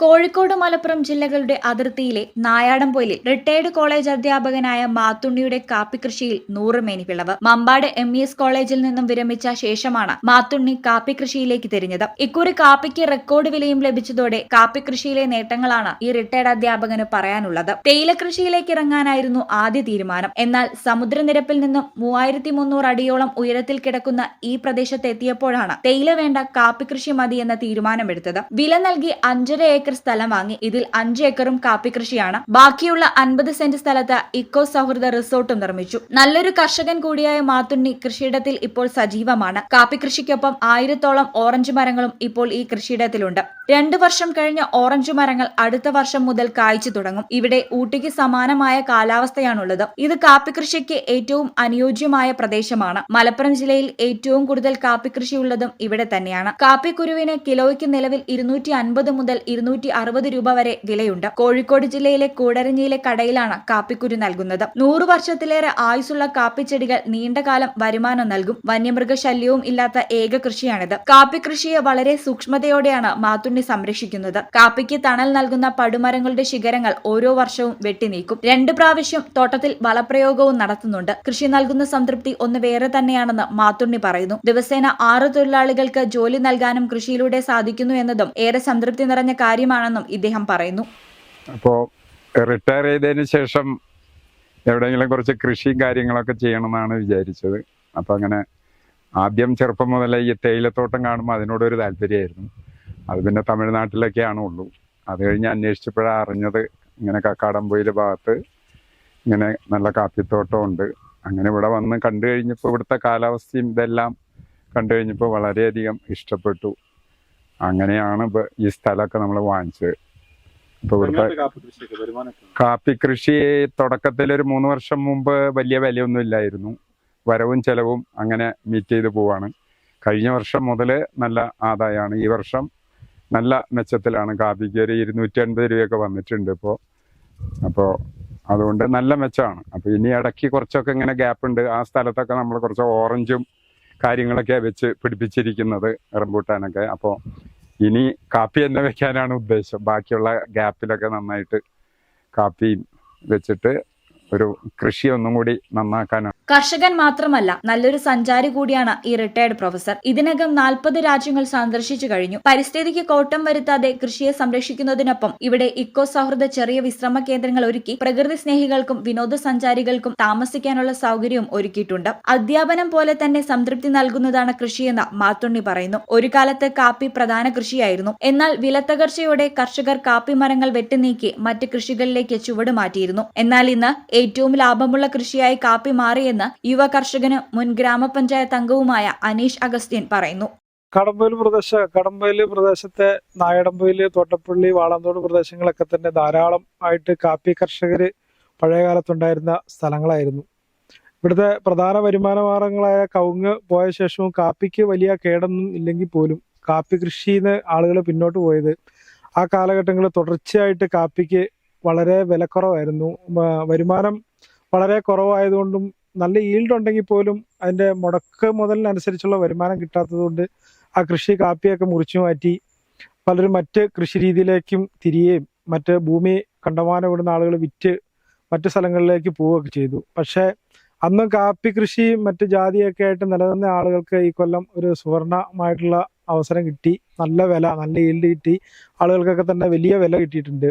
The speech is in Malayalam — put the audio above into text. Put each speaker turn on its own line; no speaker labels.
കോഴിക്കോട് മലപ്പുറം ജില്ലകളുടെ അതിർത്തിയിലെ നായാടംപൊയിലിൽ റിട്ടയർഡ് കോളേജ് അധ്യാപകനായ മാത്തുണ്ണിയുടെ കാപ്പി കൃഷിയിൽ നൂറുമേനി വിളവ് മമ്പാട് എം ഇ എസ് കോളേജിൽ നിന്നും വിരമിച്ച ശേഷമാണ് മാത്തുണ്ണി കാപ്പി കൃഷിയിലേക്ക് തിരിഞ്ഞത്. ഇക്കുറി കാപ്പിക്ക് റെക്കോർഡ് വിലയും ലഭിച്ചതോടെ കാപ്പി കൃഷിയിലെ നേട്ടങ്ങളാണ് ഈ റിട്ടയർഡ് അധ്യാപകന് പറയാനുള്ളത്. തേയില കൃഷിയിലേക്ക് ഇറങ്ങാനായിരുന്നു ആദ്യ തീരുമാനം. എന്നാൽ സമുദ്രനിരപ്പിൽ നിന്നും മൂവായിരത്തി മുന്നൂറ് അടിയോളം ഉയരത്തിൽ കിടക്കുന്ന ഈ പ്രദേശത്ത് എത്തിയപ്പോഴാണ് തേയില വേണ്ട കാപ്പി കൃഷി മതി എന്ന തീരുമാനമെടുത്തത്. വില നൽകി അഞ്ചര ഏക്കർ സ്ഥലം വാങ്ങി ഇതിൽ അഞ്ച് ഏക്കറും കാപ്പി കൃഷിയാണ്. ബാക്കിയുള്ള അൻപത് സെന്റ് സ്ഥലത്ത് ഇക്കോ സൗഹൃദ റിസോർട്ടും നിർമ്മിച്ചു. നല്ലൊരു കർഷകൻ കൂടിയായ മാത്തുണ്ണി കൃഷിയിടത്തിൽ ഇപ്പോൾ സജീവമാണ്. കാപ്പി കൃഷിക്കൊപ്പം ആയിരത്തോളം ഓറഞ്ച് മരങ്ങളും ഇപ്പോൾ ഈ കൃഷിയിടത്തിലുണ്ട്. രണ്ടു വർഷം കഴിഞ്ഞ ഓറഞ്ച് മരങ്ങൾ അടുത്ത വർഷം മുതൽ കായ്ച്ചു തുടങ്ങും. ഇവിടെ ഊട്ടിക്ക് സമാനമായ കാലാവസ്ഥയാണുള്ളത്. ഇത് കാപ്പി കൃഷിക്ക് ഏറ്റവും അനുയോജ്യമായ പ്രദേശമാണ്. മലപ്പുറം ജില്ലയിൽ ഏറ്റവും കൂടുതൽ കാപ്പി കൃഷിയുള്ളതും ഇവിടെ തന്നെയാണ്. കാപ്പിക്കുരുവിന് കിലോയ്ക്ക് നിലവിൽ ഇരുന്നൂറ്റി അൻപത് മുതൽ ഇരുന്നൂറ്റി അറുപത് രൂപ വരെ വിലയുണ്ട്. കോഴിക്കോട് ജില്ലയിലെ കൂടരഞ്ഞിയിലെ കടയിലാണ് കാപ്പിക്കുരു നൽകുന്നത്. നൂറു വർഷത്തിലേറെ ആയുസുള്ള കാപ്പിച്ചെടികൾ നീണ്ടകാലം വരുമാനം നൽകും. വന്യമൃഗശല്യവും ഇല്ലാത്ത ഏക കൃഷിയാണിത്. കാപ്പി കൃഷിയെ വളരെ സൂക്ഷ്മതയോടെയാണ് മാത്തുണ്ണി സംരക്ഷിക്കുന്നത്. കാപ്പിക്ക് തണൽ നൽകുന്ന പടുമരങ്ങളുടെ ശിഖരങ്ങൾ ഓരോ വർഷവും വെട്ടിനീക്കും. രണ്ട് പ്രാവശ്യം തോട്ടത്തിൽ വളപ്രയോഗവും നടത്തുന്നുണ്ട്. കൃഷി നൽകുന്ന സംതൃപ്തി ഒന്ന് വേറെ തന്നെയാണെന്ന് മാത്തുണ്ണി പറയുന്നു. ദിവസേന ആറ് തൊഴിലാളികൾക്ക് ജോലി നൽകാനും കൃഷിയിലൂടെ സാധിക്കുന്നു എന്നതും ഏറെ സംതൃപ്തി നിറഞ്ഞ കാര്യമാണെന്നും ഇദ്ദേഹം പറയുന്നു.
അപ്പോൾ റിട്ടയർ ചെയ്തതിന് ശേഷം എവിടെയെങ്കിലും കുറച്ച് കൃഷിയും കാര്യങ്ങളൊക്കെ ചെയ്യണമെന്നാണ് വിചാരിച്ചത്. അപ്പം അങ്ങനെ ആദ്യം ചെറുപ്പം മുതലേ ഈ തേയിലത്തോട്ടം കാണുമ്പോൾ അതിനോടൊരു താല്പര്യമായിരുന്നു. അത് പിന്നെ തമിഴ്നാട്ടിലൊക്കെയാണ് ഉള്ളൂ. അത് കഴിഞ്ഞ് അന്വേഷിച്ചപ്പോഴാണ് അറിഞ്ഞത് ഇങ്ങനെ കക്കാടംപൊയിലെ ഭാഗത്ത് ഇങ്ങനെ നല്ല കാപ്പിത്തോട്ടം ഉണ്ട് അങ്ങനെ ഇവിടെ വന്ന് കണ്ടു കഴിഞ്ഞപ്പോൾ ഇവിടുത്തെ കാലാവസ്ഥയും ഇതെല്ലാം കണ്ടു കഴിഞ്ഞപ്പോൾ വളരെയധികം ഇഷ്ടപ്പെട്ടു. അങ്ങനെയാണ് ഇപ്പൊ ഈ സ്ഥലമൊക്കെ നമ്മൾ വാങ്ങിച്ചത്. ഇപ്പൊ ഇവിടുത്തെ
കാപ്പി
കൃഷി തുടക്കത്തിൽ ഒരു മൂന്ന് വർഷം മുമ്പ് വലിയ വിലയൊന്നും ഇല്ലായിരുന്നു. വരവും ചെലവും അങ്ങനെ മീറ്റ് ചെയ്ത് പോവാണ്. കഴിഞ്ഞ വർഷം മുതൽ നല്ല ആദായമാണ് ഈ വർഷം നല്ല മെച്ചത്തിലാണ്. കാപ്പിക്ക് ഒരു ഇരുന്നൂറ്റി അൻപത് രൂപയൊക്കെ വന്നിട്ടുണ്ട് ഇപ്പോൾ അപ്പോൾ അതുകൊണ്ട് നല്ല മെച്ചമാണ്. അപ്പോൾ ഇനി ഇടയ്ക്ക് കുറച്ചൊക്കെ ഇങ്ങനെ ഗ്യാപ്പ് ഉണ്ട്. ആ സ്ഥലത്തൊക്കെ നമ്മൾ കുറച്ച് ഓറഞ്ചും കാര്യങ്ങളൊക്കെ വെച്ച് പിടിപ്പിച്ചിരിക്കുന്നത് റംബൂട്ടാനൊക്കെ. അപ്പോൾ ഇനി കാപ്പി തന്നെ വെക്കാനാണ് ഉദ്ദേശം. ബാക്കിയുള്ള ഗ്യാപ്പിലൊക്കെ നന്നായിട്ട് കാപ്പി വെച്ചിട്ട് ഒരു കൃഷി ഒന്നും കൂടി നന്നാക്കാനാണ്
കർഷകൻ മാത്രമല്ല നല്ലൊരു സഞ്ചാരി കൂടിയാണ് ഈ റിട്ടയർഡ് പ്രൊഫസർ ഇതിനകം നാൽപ്പത് രാജ്യങ്ങൾ സന്ദർശിച്ചു കഴിഞ്ഞു. പരിസ്ഥിതിക്ക് കോട്ടം വരുത്താതെ കൃഷിയെ സംരക്ഷിക്കുന്നതിനൊപ്പം ഇവിടെ ഇക്കോ സൗഹൃദ ചെറിയ വിശ്രമ കേന്ദ്രങ്ങൾ ഒരുക്കി പ്രകൃതി സ്നേഹികൾക്കും വിനോദസഞ്ചാരികൾക്കും താമസിക്കാനുള്ള സൗകര്യവും ഒരുക്കിയിട്ടുണ്ട്. അധ്യാപനം പോലെ തന്നെ സംതൃപ്തി നൽകുന്നതാണ് കൃഷിയെന്ന് മാത്തുണ്ണി പറയുന്നു. ഒരു കാലത്ത് കാപ്പി പ്രധാന കൃഷിയായിരുന്നു. എന്നാൽ വിലത്തകർച്ചയോടെ കർഷകർ കാപ്പി മരങ്ങൾ വെട്ടിനീക്കി മറ്റ് കൃഷികളിലേക്ക് ചുവട് മാറ്റിയിരുന്നു. എന്നാൽ ഇന്ന് ഏറ്റവും ലാഭമുള്ള കൃഷിയായി കാപ്പി മാറിയെന്ന് യുവ കർഷകനും മുൻ ഗ്രാമപഞ്ചായത്ത് അംഗവുമായ അനീഷ് അഗസ്ത്യൻ പറയുന്നു.
കടമ്പയിൽ പ്രദേശ കടമ്പയിൽ പ്രദേശത്തെ നായടമ്പയിൽ തോട്ടപ്പള്ളി വാളന്തോട് പ്രദേശങ്ങളൊക്കെ തന്നെ ധാരാളം ആയിട്ട് കാപ്പി കർഷകര് പഴയകാലത്തുണ്ടായിരുന്ന സ്ഥലങ്ങളായിരുന്നു. ഇവിടുത്തെ പ്രധാന വരുമാന മാർഗങ്ങളായ കവുങ്ങ് പോയ ശേഷവും കാപ്പിക്ക് വലിയ കേടൊന്നും ഇല്ലെങ്കിൽ പോലും കാപ്പി കൃഷിന്ന് ആളുകൾ പിന്നോട്ട് പോയത് ആ കാലഘട്ടങ്ങളിൽ തുടർച്ചയായിട്ട് കാപ്പിക്ക് വളരെ വിലക്കുറവായിരുന്നു. വരുമാനം വളരെ കുറവായതുകൊണ്ടും നല്ല ഈൽഡ് ഉണ്ടെങ്കിൽ പോലും അതിന്റെ മുടക്ക് മുതലിനനുസരിച്ചുള്ള വരുമാനം കിട്ടാത്തതുകൊണ്ട് ആ കൃഷി കാപ്പിയൊക്കെ മുറിച്ചു മാറ്റി പലരും മറ്റ് കൃഷി രീതിയിലേക്കും തിരികെയും മറ്റ് ഭൂമി കണ്ടമാനം ഇടുന്ന ആളുകൾ വിറ്റ് മറ്റു സ്ഥലങ്ങളിലേക്ക് പോവുകയൊക്കെ ചെയ്തു. പക്ഷേ അന്ന് കാപ്പി കൃഷി മറ്റ് ജാതിയൊക്കെ ആയിട്ട് നിലനിന്ന ആളുകൾക്ക് ഈ കൊല്ലം ഒരു സുവർണമായിട്ടുള്ള അവസരം കിട്ടി. നല്ല വില നല്ല ഈൽഡ് കിട്ടി. ആളുകൾക്കൊക്കെ തന്നെ വലിയ വില കിട്ടിയിട്ടുണ്ട്.